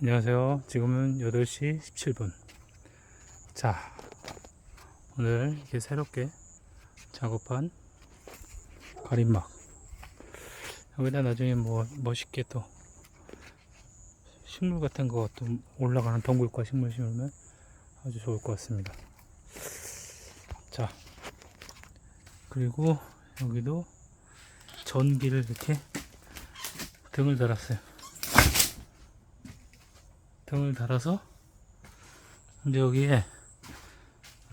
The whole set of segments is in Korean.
안녕하세요. 지금은 8시 17분. 자, 오늘 이렇게 새롭게 작업한 가림막. 여기다 나중에 뭐 멋있게 또 식물 같은 거 또 올라가는 덩굴과 식물 심으면 아주 좋을 것 같습니다. 자, 그리고 여기도 전기를 이렇게 등을 달았어요. 등을 달아서 이제 여기에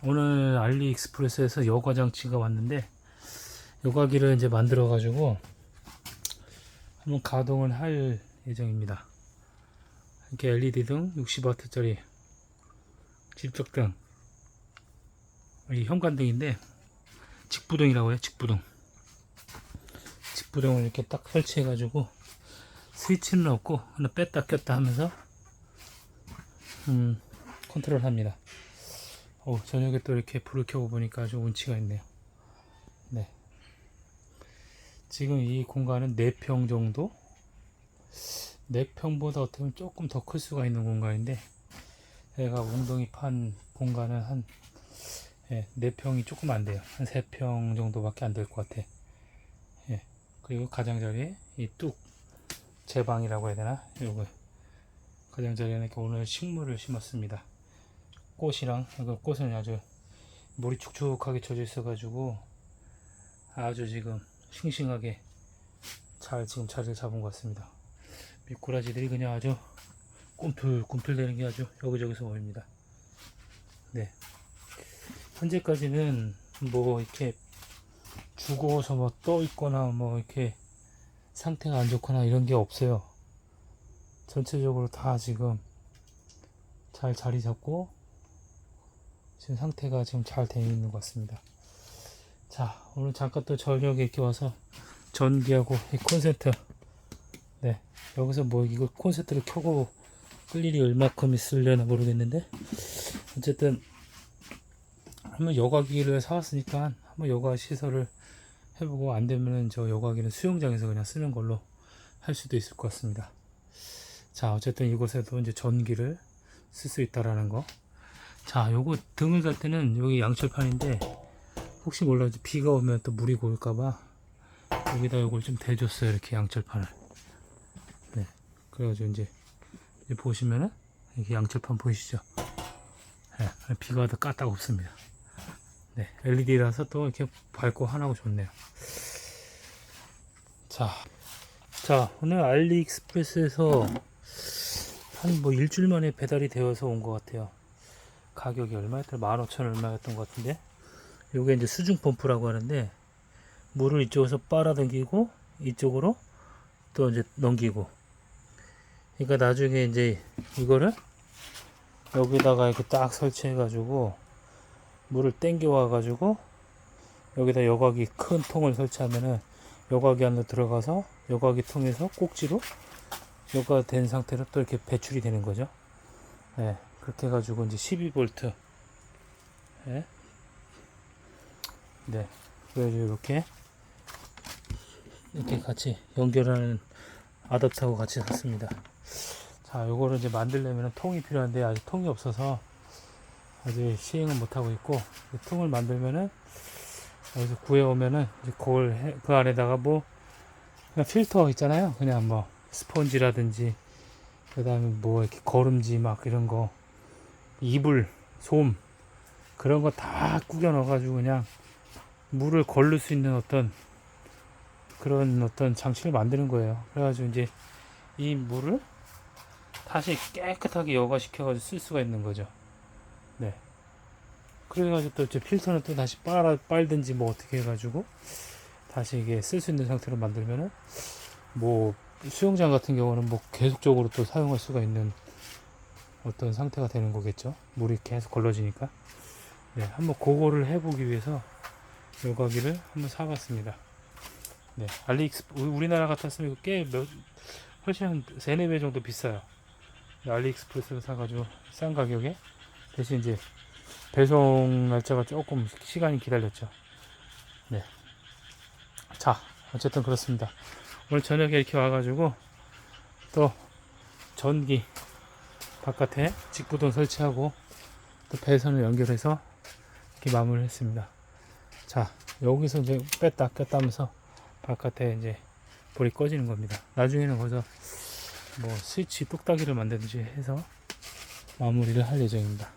오늘 알리익스프레스에서 여과 장치가 왔는데 여과기를 이제 만들어 가지고 한번 가동을 할 예정입니다. 이렇게 LED 등 60W짜리 직접등 이 현관등인데 직부등이라고 해요 직부등 직부등을 이렇게 딱 설치해 가지고 스위치는 없고 하나 뺐다 꼈다 하면서 음, 컨트롤 합니다. 어, 저녁에 또 이렇게 불을 켜고 보니까 아주 운치가 있네요. 네. 지금 이 공간은 4평 정도? 4평보다 어떻게 보면 조금 더 클 수가 있는 공간인데, 얘가 웅덩이 판 공간은 한, 예, 4평이 조금 안 돼요. 한 3평 정도밖에 안 될 것 같아. 예. 그리고 가장자리에 이 뚝, 제 방이라고 해야 되나? 요거. 가장자리에 이렇게 오늘 식물을 심었습니다. 꽃이랑 그 꽃은 아주 물이 축축하게 젖어 있어가지고 아주 지금 싱싱하게 잘 지금 자리를 잡은 것 같습니다. 미꾸라지들이 그냥 아주 꿈틀꿈틀대는 게 아주 여기저기서 보입니다. 네. 현재까지는 뭐 이렇게 죽어서 뭐 떠 있거나 뭐 이렇게 상태가 안 좋거나 이런 게 없어요. 전체적으로 다 지금 잘 자리 잡고 지금 상태가 지금 잘 되어 있는 것 같습니다. 자, 오늘 잠깐 또 저녁에 이렇게 와서 전기하고 이 콘센트 네, 여기서 뭐 이거 콘센트를 켜고 끌 일이 얼마큼 있으려나 모르겠는데 어쨌든 한번 여과기를 사왔으니까 한번 여과 시설을 해보고 안 되면은 저 여과기는 수영장에서 그냥 쓰는 걸로 할 수도 있을 것 같습니다. 자, 어쨌든 이곳에도 이제 전기를 쓸 수 있다라는 거. 자, 요거 등을 달 때는 여기 양철판인데 혹시 몰라 비가 오면 또 물이 고일까봐 여기다 요걸 좀 대줬어요. 이렇게 양철판을. 네. 그래가지고 이제, 이제 보시면은 이렇게 양철판 보이시죠? 네, 비가 와도 까딱 없습니다. 네, LED라서 또 이렇게 밝고 환하고 좋네요. 자, 자, 오늘 알리익스프레스에서 한 뭐 일주일 만에 배달이 되어서 온 것 같아요. 가격이 얼마였더라? 15,000원 얼마였던 것 같은데. 요게 이제 수중 펌프라고 하는데, 물을 이쪽에서 빨아당기고, 이쪽으로 또 이제 넘기고. 그러니까 나중에 이제 이거를 여기다가 이렇게 딱 설치해 가지고, 물을 땡겨 와 가지고, 여기다 여과기 큰 통을 설치하면은, 여과기 안으로 들어가서, 여과기 통해서 꼭지로 요가 된 상태로 또 이렇게 배출이 되는 거죠. 네, 그렇게 해가지고 이제 12V. 네. 네. 그래서 이렇게 이렇게 같이 연결하는 아답터하고 같이 샀습니다. 자, 요거를 이제 만들려면 통이 필요한데 아직 통이 없어서 아직 시행은 못 하고 있고 이 통을 만들면은 여기서 구해오면은 이제 그걸 해, 그 안에다가 뭐 그냥 필터 있잖아요. 그냥 뭐 스펀지라든지 그다음에 뭐 이렇게 거름지 막 이런 거 이불 솜 그런 거다 꾸겨 넣어가지고 그냥 물을 걸를 수 있는 어떤 그런 어떤 장치를 만드는 거예요. 그래가지고 이제 이 물을 다시 깨끗하게 여과시켜가지고 쓸 수가 있는 거죠. 네. 그래가지고 또 이제 필터는 또 다시 빨아 빨든지 뭐 어떻게 해가지고 다시 이게 쓸 수 있는 상태로 만들면은 뭐 수영장 같은 경우는 뭐 계속적으로 또 사용할 수가 있는 어떤 상태가 되는 거겠죠. 물이 계속 걸러지니까. 네, 한번 그거를 해보기 위해서 요가기를 한번 사봤습니다. 네, 알리익스 우리나라 같았으면 꽤 몇, 훨씬 한 3, 4배 정도 비싸요. 네, 알리익스프레스로 사가지고 싼 가격에 대신 이제 배송 날짜가 조금 시간이 기다렸죠. 네. 자, 어쨌든 그렇습니다. 오늘 저녁에 이렇게 와가지고 또 전기 바깥에 직부돈 설치하고 또 배선을 연결해서 이렇게 마무리를 했습니다. 자, 여기서 이제 뺐다 꼈다 하면서 바깥에 이제 불이 꺼지는 겁니다. 나중에는 거기서 뭐 스위치 뚝딱이를 만들든지 해서 마무리를 할 예정입니다.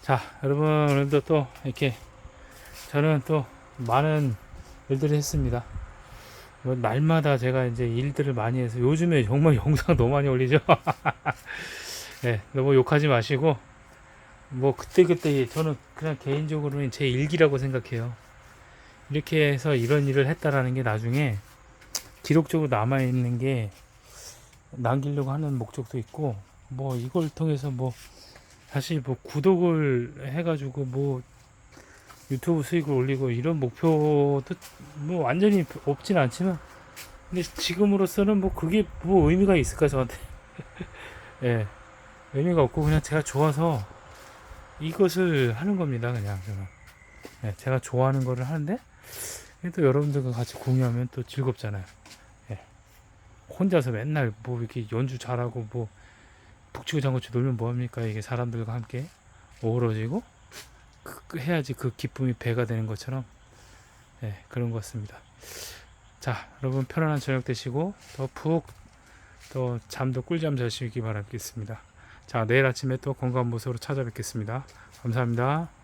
자, 여러분 오늘도 또 이렇게 저는 또 많은 일들을 했습니다. 뭐 날마다 제가 이제 일들을 많이 해서 요즘에 정말 영상 너무 많이 올리죠. 네, 너무 욕하지 마시고 뭐 그때 그때 저는 그냥 개인적으로는 제 일기라고 생각해요. 이렇게 해서 이런 일을 했다라는 게 나중에 기록적으로 남아 있는 게 남기려고 하는 목적도 있고 뭐 이걸 통해서 뭐 사실 뭐 구독을 해가지고 뭐 유튜브 수익을 올리고 이런 목표도 뭐 완전히 없진 않지만 근데 지금으로서는 뭐 그게 뭐 의미가 있을까 저한테? 예. 의미가 없고 그냥 제가 좋아서 이것을 하는 겁니다 그냥 저는. 예, 제가 좋아하는 거를 하는데 또 여러분들과 같이 공유하면 또 즐겁잖아요. 예. 혼자서 맨날 뭐 이렇게 연주 잘하고 뭐 북치고 장구치 놀면 뭐합니까? 이게 사람들과 함께 어우러지고 그, 그 해야지 그 기쁨이 배가 되는 것처럼 예, 그런 것 같습니다. 자, 여러분 편안한 저녁 되시고 더푹또 잠도 꿀잠 자시기 바라겠습니다. 자, 내일 아침에 또 건강한 모습으로 찾아뵙겠습니다. 감사합니다.